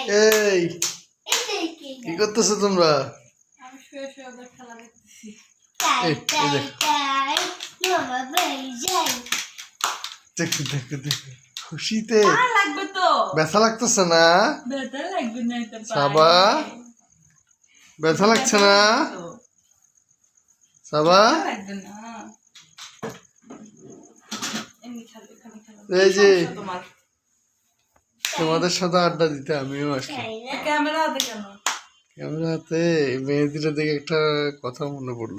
এই কি করতেছো তোমরা? দেখো। খুশিতে। লাগবে তো? ব্যথা লাগতেছে না? বেতার লাগবে না সাবা? ব্যথা লাগছে না? সাবা? এই যে তোমাদের সাথে আড্ডা দিতে আমিও আসলাম না? ক্যামেরা হাতে কেন? ক্যামেরাতে মেহেদিটা দেখে একটা কথা মনে পড়ল।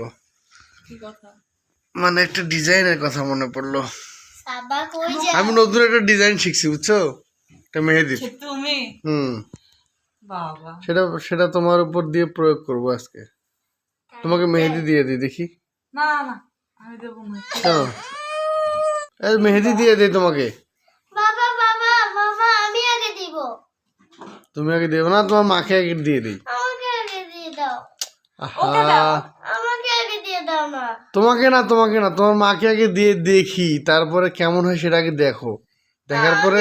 মানে একটা ডিজাইনের কথা মনে পড়ল। আমি নতুন একটা ডিজাইন শিখছি বুঝছ? একটা মেহেদির। তুমি? হুম। সেটা সেটা তোমার উপর দিয়ে প্রয়োগ করব আজকে। তোমাকে মেহেদি দিয়ে দিই দেখি। না না আমি দেবো না। মেহেদি দিয়ে দিই তোমাকে বাবা বাবা বাবা আমি আগে দিব তুমি আগে দেবে না তোমার মাকে আগে দিয়ে দিই। আমাকে আগে দিয়ে দাও। আহা। আমাকে আগে দিয়ে দাও না তোমাকে না তোমাকে না তোমার মাকে আগে দিয়ে দেখি তারপরে কেমন হয় সেটা আগে দেখো। দেখার পরে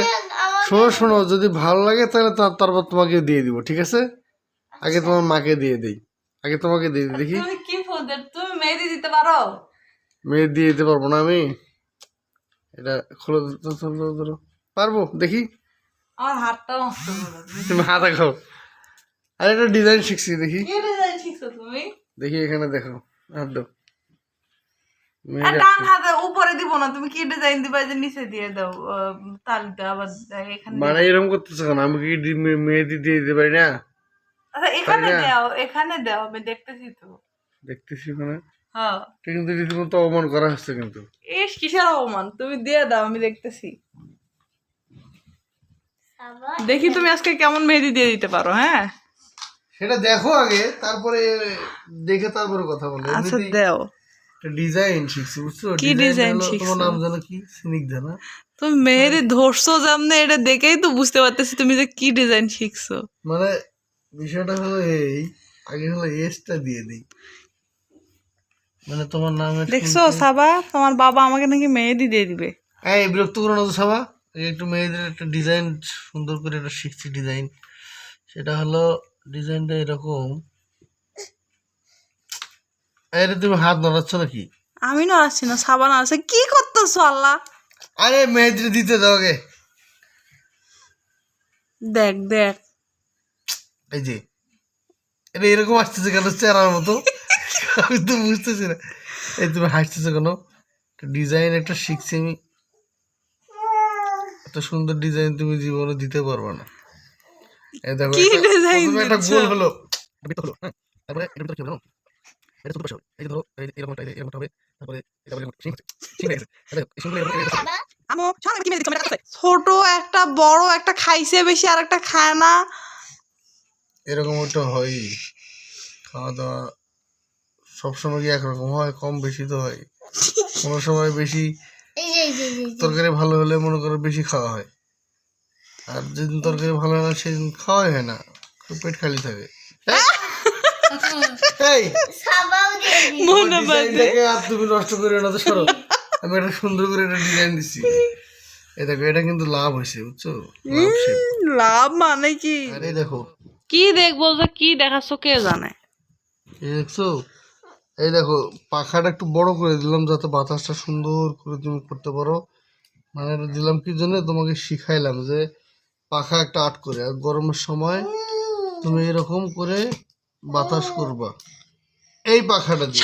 শোনো শোনো যদি ভালো লাগে তাহলে তারপর তোমাকে দিয়ে দিব ঠিক আছে? আগে তোমার মাকে দিয়ে দিই। আগে তোমাকে দিয়ে দিই দেখি। তুমি কি তুমি মেহেদি দিতে পারো? মেয়ে দিয়ে দিতে পারব না আমি। এটা খুলে ধরো। পারব দেখি। আমার হাতটা নষ্ট করে। তুমি হাত আর একটা ডিজাইন শিখছি দেখি। কি ডিজাইন শিখছো তুমি? দেখি এখানে দেখো হাত দাও। ডান হাতের উপরে দিব না। তুমি কি ডিজাইন দিবা যে নিচে দিয়ে দাও আবার এখানে মানে এরকম করতেছো কেন? আমি কি মেহেদি দিয়ে দিতে পারি না? আচ্ছা এখানে দাও এখানে দাও আমি দেখতেছি তো। দেখতেছি ওখানে হ্যাঁ। কিন্তু রীতিমতো অপমান করা হচ্ছে কিন্তু। ইস কিসের অপমান? তুমি দিয়ে দাও আমি দেখতেছি। দেখি তুমি আজকে কেমন মেহেদি দিয়ে দিতে পারো হ্যাঁ? সেটা দেখো আগে তারপরে দেখে তারপরে কথা বলো। আচ্ছা দাও। ডিজাইন শিখছি বুঝছ? কি হলো- শিখছো? তোমার নাম জানো কি? স্নিগ্ধা না? তুমি মেহেদি ধরছো এটা দেখেই তো বুঝতে পারতেছি তুমি যে কি ডিজাইন শিখছো। মানে বিষয়টা হলো এই আগে হলো এসটা দিয়ে দিই। মানে তোমার নামে দেখছ সাবা? তোমার বাবা আমাকে নাকি মেহেদি দিয়ে দিবে। এই বিরক্ত করো না তো সবা। একটু মেয়েদের একটা ডিজাইন সুন্দর করে একটা শিখছি ডিজাইন সেটা হলো ডিজাইনটা এরকম। আরে তুমি হাত নড়াচ্ছ নাকি? আমি নড়াচ্ছি না সাবান নড়াচ্ছে কি করতেছো আল্লাহ? আরে মেয়েদের দিতে দাও আগে। দেখ দেখ। এই যে এটা এরকম আসতেছে কেন চেরার মতো? আমি তো বুঝতেছি না। এই তুমি হাসতেছো কেন? ডিজাইন একটা শিখছি আমি। এত সুন্দর ডিজাইন তুমি জীবনে দিতে পারবে না। এই দেখো কি প্রথমে একটা গোল হলো। বৃত্ত হলো হ্যাঁ। তারপরে এটা ভিতরে কি হবে এটা ছোট পাশে হবে। এই ধরো এই এরকম একটা এরকম হবে। তারপরে এটা এরকম শিং হচ্ছে শিং হয়ে গেছে। আমো শোন আমি কি দিচ্ছি, আমার কাছে। ছোট একটা বড় একটা খাইছে বেশি আর একটা খায় না। এরকম একটা হয়। খাওয়া দাওয়া সবসময় কি একরকম হয়? কম বেশি তো হয়। কোনো সময় বেশি তরকারি ভালো হলে মনে করো বেশি খাওয়া হয়। আর যেদিন তরকারি ভালো হয় না সেদিন খাওয়াই হয় না। খুব পেট খালি থাকে। এই! সাবাও দিয়ে দিই মনে ওই বাজে। ডিজাইনটাকে আর তুমি নষ্ট করে না তো সরো। আমি একটা সুন্দর করে একটা ডিজাইন দিচ্ছি এই দেখো এটা কিন্তু লাভ হয়েছে বুঝছ? লাভ লাভ মানে কি? আর দেখো। কি দেখব যে কি দেখাচ্ছ কে জানে? দেখছ? এই দেখো পাখাটা একটু বড় করে দিলাম যাতে বাতাসটা সুন্দর করে তুমি করতে পারো। মানে দিলাম কি জন্য? তোমাকে শিখাইলাম যে পাখা একটা আট করে আর গরমের সময় তুমি এরকম করে বাতাস করবা। এই পাখাটা দিয়ে?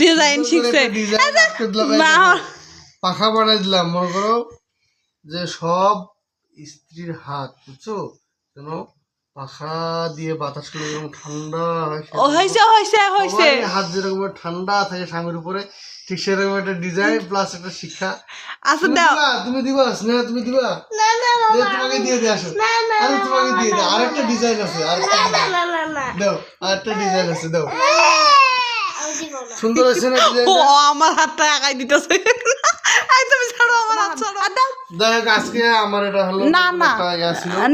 ডিজাইন শিখছে। দেখো, পাখা বানাই দিলাম মনে করো যে সব স্ত্রীর হাত বুঝছ? যেন পাখা দিয়ে বাতাস করে এরকম ঠান্ডা হয় হয়েছে হয়েছে হয়েছে। হাত যেরকম ঠান্ডা থাকে স্বামীর উপরে ঠিক সেরকম একটা ডিজাইন প্লাস একটা শিক্ষা। আচ্ছা তুমি দাও। দিবা তুমি দিবা স্নেহা তুমি দিবা? না না দে, তোমাকে দিয়ে দিয়ে আসো। না না আমি তোমাকে দিয়ে দিই আরেকটা ডিজাইন আছে আরেকটা না। না না না দাও আরেকটা ডিজাইন আছে দাও। না। সুন্দর আছে না ও ডিজাইনটা আমার হাতটা একাই দিতেছে আই তুমি ছাড়ো আমার হাত ছাড়ো আজকে আমার এটা হলো না না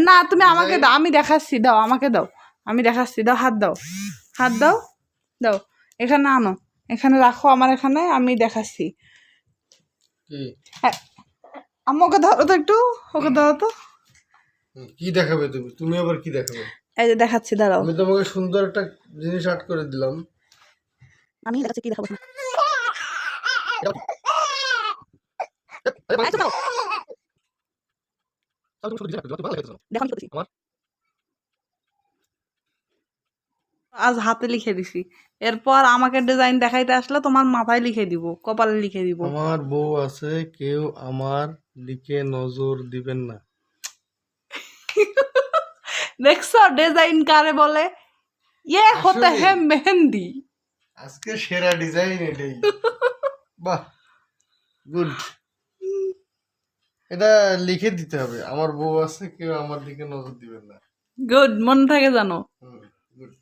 না তুমি আমাকে দাও আমি দেখাচ্ছি দাও আমাকে দাও আমি দেখাচ্ছি দাও হাত দাও হাত দাও দাও এখানে আনো এখানে রাখো আমার এখানে আমি দেখাচ্ছি। কি? হ্যাঁ, আম্মু ওকে ধরো তো একটু ওকে ধরো তো। কি দেখাবে তুমি? তুমি আবার কি দেখাবে? এই যে দেখাচ্ছি দাঁড়াও। আমি তোমাকে সুন্দর একটা জিনিস আর্ট করে দিলাম। আমি দেখাচ্ছি কি দেখাবো? এই তো দাও। দেখো আমি কি করতেছি। আজ হাতে লিখে দিছি। এরপর আমাকে ডিজাইন দেখাইতে আসলে তোমার মাথায় লিখে দিব কপালে লিখে দিব। আমার বউ আছে কেউ আমার দিকে নজর দিবেন না। দেখছ ডিজাইন কারে বলে? ইয়ে হতে। হ্যাঁ মেহেন্দি। আজকে সেরা ডিজাইন এটাই। বাহ গুড এটা লিখে দিতে হবে। আমার বউ আছে কেউ আমার দিকে নজর দিবেন না। গুড মন থাকে জানো গুড